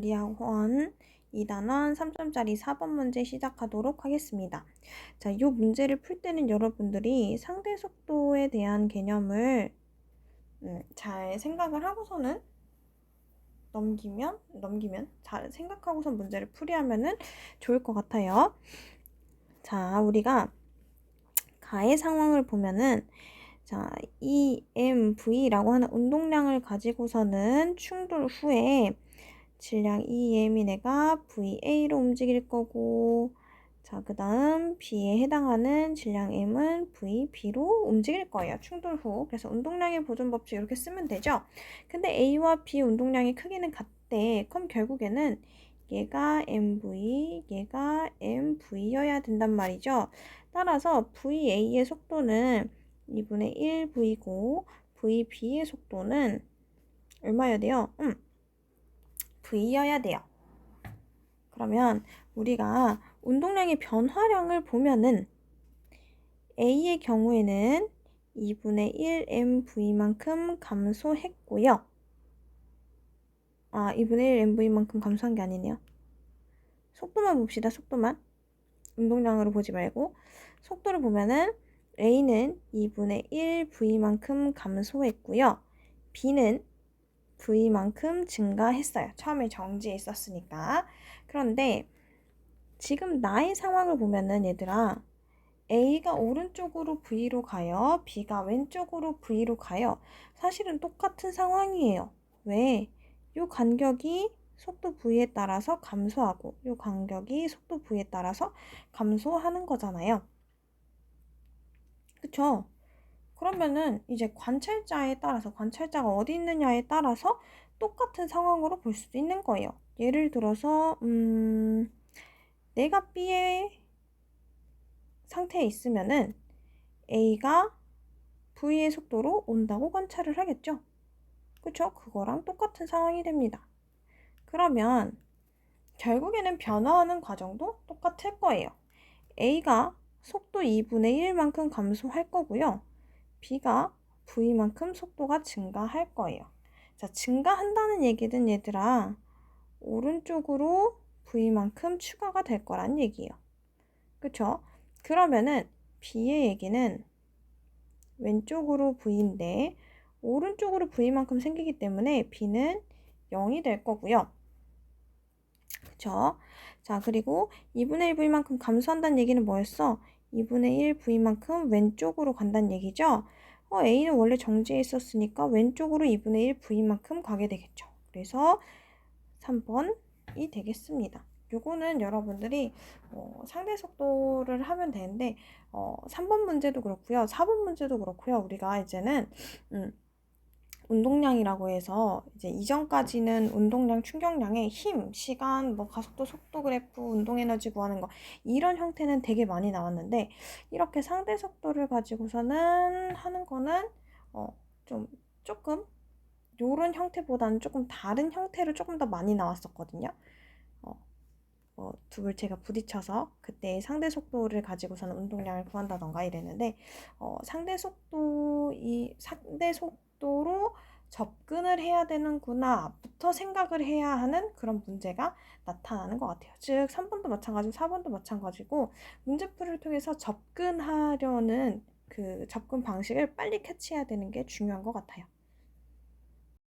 리학원 2단원 3점짜리 4번 문제 시작하도록 하겠습니다. 자, 이 문제를 풀 때는 여러분들이 상대 속도에 대한 개념을 음, 잘 생각을 하고서는 넘기면 넘기면 잘 생각하고서 문제를 풀이하면은 좋을 것 같아요. 자, 우리가 가의 상황을 보면은 자, EMV라고 하는 운동량을 가지고서는 충돌 후에 질량 EM이 내가 VA로 움직일 거고 자, 그 다음 B에 해당하는 질량 M은 VB로 움직일 거예요. 충돌 후. 그래서 운동량의 보존 법칙 이렇게 쓰면 되죠. 근데 A와 B 운동량의 크기는 같대. 그럼 결국에는 얘가 MV, 얘가 MV여야 된단 말이죠. 따라서 VA의 속도는 2분의 1V고 VB의 속도는 얼마여야 돼요? 음, V여야 돼요. 그러면 우리가 운동량의 변화량을 보면은 A의 경우에는 2분의 1 MV만큼 감소했고요. 아, 2분의 1 MV만큼 감소한 게 아니네요. 속도만 봅시다, 속도만. 운동량으로 보지 말고. 속도를 보면은 A는 2분의 1 V만큼 감소했고요. B는 V만큼 증가했어요. 처음에 정지에 있었으니까. 그런데 지금 나의 상황을 보면은 얘들아 A가 오른쪽으로 V로 가요. B가 왼쪽으로 V로 가요. 사실은 똑같은 상황이에요. 왜? 요 간격이 속도 V에 따라서 감소하고 요 간격이 속도 V에 따라서 감소하는 거잖아요. 그쵸? 그러면은 이제 관찰자에 따라서 관찰자가 어디 있느냐에 따라서 똑같은 상황으로 볼 수도 있는 거예요. 예를 들어서 음, 내가 B의 상태에 있으면은 A가 V의 속도로 온다고 관찰을 하겠죠. 그쵸? 그거랑 똑같은 상황이 됩니다. 그러면 결국에는 변화하는 과정도 똑같을 거예요. A가 속도 2분의 1만큼 감소할 거고요. B가 V만큼 속도가 증가할 거예요. 자, 증가한다는 얘기든 얘들아, 오른쪽으로 V만큼 추가가 될 거란 얘기예요. 그쵸? 그러면은 B의 얘기는 왼쪽으로 V인데, 오른쪽으로 V만큼 생기기 때문에 B는 0이 될 거고요. 그쵸? 자, 그리고 2분의 1V만큼 감소한다는 얘기는 뭐였어? 2분의 1V만큼 왼쪽으로 간다는 얘기죠? 어, A는 원래 정지해 있었으니까 왼쪽으로 2분의 1V만큼 가게 되겠죠. 그래서 3번이 되겠습니다. 요거는 여러분들이 어, 상대 속도를 하면 되는데 어, 3번 문제도 그렇고요. 4번 문제도 그렇고요. 우리가 이제는 음, 운동량이라고 해서 이제 이전까지는 운동량, 충격량의 힘, 시간, 뭐 가속도, 속도 그래프, 운동 에너지 구하는 거 이런 형태는 되게 많이 나왔는데 이렇게 상대 속도를 가지고서는 하는 거는 어 좀 조금 요런 형태보다는 조금 다른 형태로 조금 더 많이 나왔었거든요. 어, 어, 두 물체가 부딪혀서 그때 상대 속도를 가지고서는 운동량을 구한다던가 이랬는데 어, 상대 속도 이 상대 속 도로 접근을 해야 되는구나부터 생각을 해야 하는 그런 문제가 나타나는 것 같아요. 즉 3번도 마찬가지고 4번도 마찬가지고 문제풀이를 통해서 접근하려는 그 접근 방식을 빨리 캐치해야 되는 게 중요한 것 같아요.